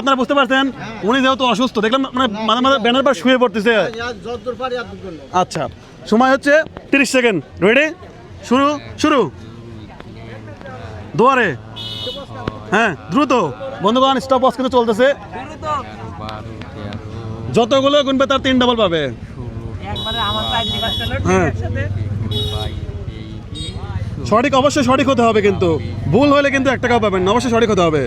আপনারা বুঝতে পারছেন উনি যেহেতু অসুস্থ, দেখলাম মানে মাঝে মাঝে ব্যানার পর শুয়ে পড়তেছে। আচ্ছা সময় হচ্ছে তিরিশ সেকেন্ড। রেডি শুরু শুরু। দুয়ারে। হ্যাঁ দ্রুত। বন্ধুগণ স্টপ ওয়াচ কিন্তু চলতেছে। যতগুলো গুনবে তার তিন ডাবল পাবে। হ্যাঁ। সঠিক, অবশ্যই সঠিক হতে হবে কিন্তু। ভুল হলে কিন্তু এক টাকাও পাবেন অবশ্যই সঠিক হতে হবে।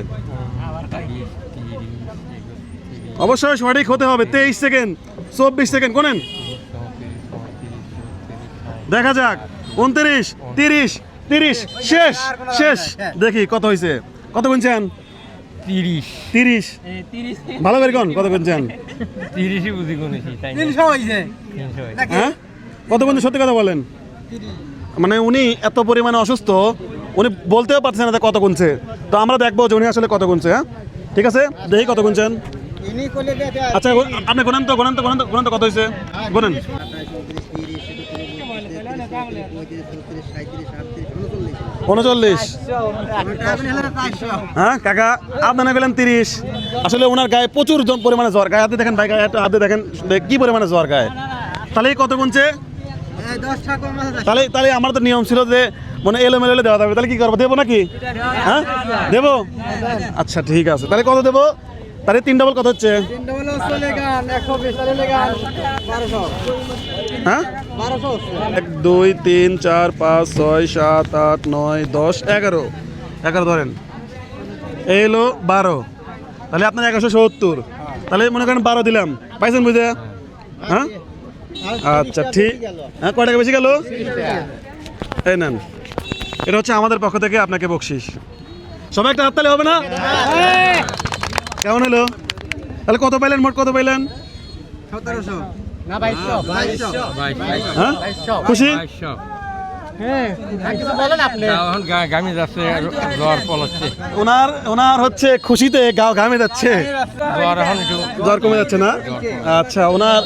অবশ্যই সঠিক হতে হবে। তেইশ সেকেন্ড চব্বিশ সেকেন্ড কোনেন? দেখা যাক উনত্রিশ তিরিশ তিরিশ শেষ শেষ। দেখি কত হয়েছে কত গুনছেন? তিরিশ। তিরিশ। ভালো করে কোন কত গুনছেন? তিরিশই বুঝি গুনেছি তিনশো হয়েছে হ্যাঁ? কত সত্যি কথা বলেন। মানে উনি এত পরিমাণে অসুস্থ উনি বলতেও পারছেন না কত গুনছে। তো আমরা দেখব যে উনি আসলে কত গুনছে হ্যাঁ? ঠিক আছে? দেখি কত গুনছেন। আচ্ছা আপনি গোনেন তো গোনেন তো গোনেন তো গোনেন তো কত হয়েছে গোনেন। উনচল্লিশ। হ্যাঁ কাকা আপনারা গেলেন তিরিশ। আসলে ওনার গায়ে প্রচুর পরিমাণে জ্বর। গায়ে দেখেন ভাই গায়ে দেখেন কি পরিমাণে জ্বর গায়ে। তাহলে কত গুনছে? তাহলে তাহলে আমার তো নিয়ম ছিল যে মানে এলোমেলো দেওয়া যাবে। তাহলে কি করব দেবো নাকি? হ্যাঁ দেবো? আচ্ছা ঠিক আছে। তাহলে কত দেবো? তাহলে তিন ডবল কত হচ্ছে? একশো হ্যাঁ? এক দুই তিন চার পাঁচ ছয় সাত আট নয় দশ এগারো। এগারো ধরেন। এই হলো বারো। তাহলে আপনার এগারোশো সত্তর। তাহলে মনে করেন বারো দিলাম। পাইছেন বুঝে? হ্যাঁ? আচ্ছা ঠিক। হ্যাঁ কয় টাকা বেশি গেল? এই নেন। এটা হচ্ছে আমাদের পক্ষ থেকে আপনাকে বকশিস। সবাই একটা হাততালি হবে না? কেমন হলো? তাহলে কত পাইলেন? মোট কত পাইলেন? সতেরোশো। হ্যাঁ? খুশি? ওনার ওনার হচ্ছে খুশিতে গাও ঘামে যাচ্ছে। জ্বর কমে যাচ্ছে না? আচ্ছা ওনার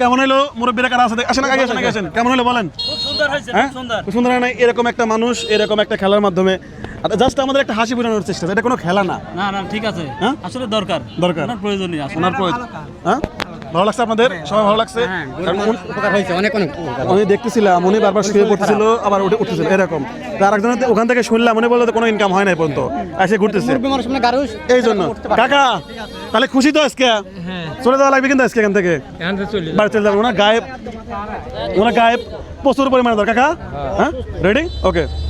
কেমন হলো? মুরব্বীরা কারা আছে আসেন আগে আসেন আগে আসেন। কেমন হলো বলেন? হ্যাঁ? খুব সুন্দর। হয় এরকম একটা মানুষ এরকম একটা খেলার মাধ্যমে জাস্ট আমাদের একটা হাসি বোঝানোর চেষ্টা এটা কোনো খেলা না। না না ঠিক আছে। হ্যাঁ? আসলে দরকার। দরকার। ওনার প্রয়োজনীয় আসলে। ওনার প্রয়োজন। হ্যাঁ? ভালো লাগছে আপনাদের? সবাই ভালো লাগছে? উনি- অনেক অনেক। আমি দেখতেছিলাম উনি বারবার শুয়ে পড়তেছিল আবার উঠে উঠতেছিল। এরকম। তো আরেকজনের ওখান থেকে শুনলাম উনি বলল যে কোনো ইনকাম হয় না পর্যন্ত। এসে ঘুরতেছে। মানে এই জন্য। কাকা তাহলে খুশি তো আজকে? চলে যাওয়া লাগবে কিন্তু আজকে এখান থেকে? এখন তো চলে বাড়ি চলে যাবে। ওনার গায়েব ওনার গায়েব প্রচুর পরিমাণে দরকার কাকা। হ্যাঁ। Ready okay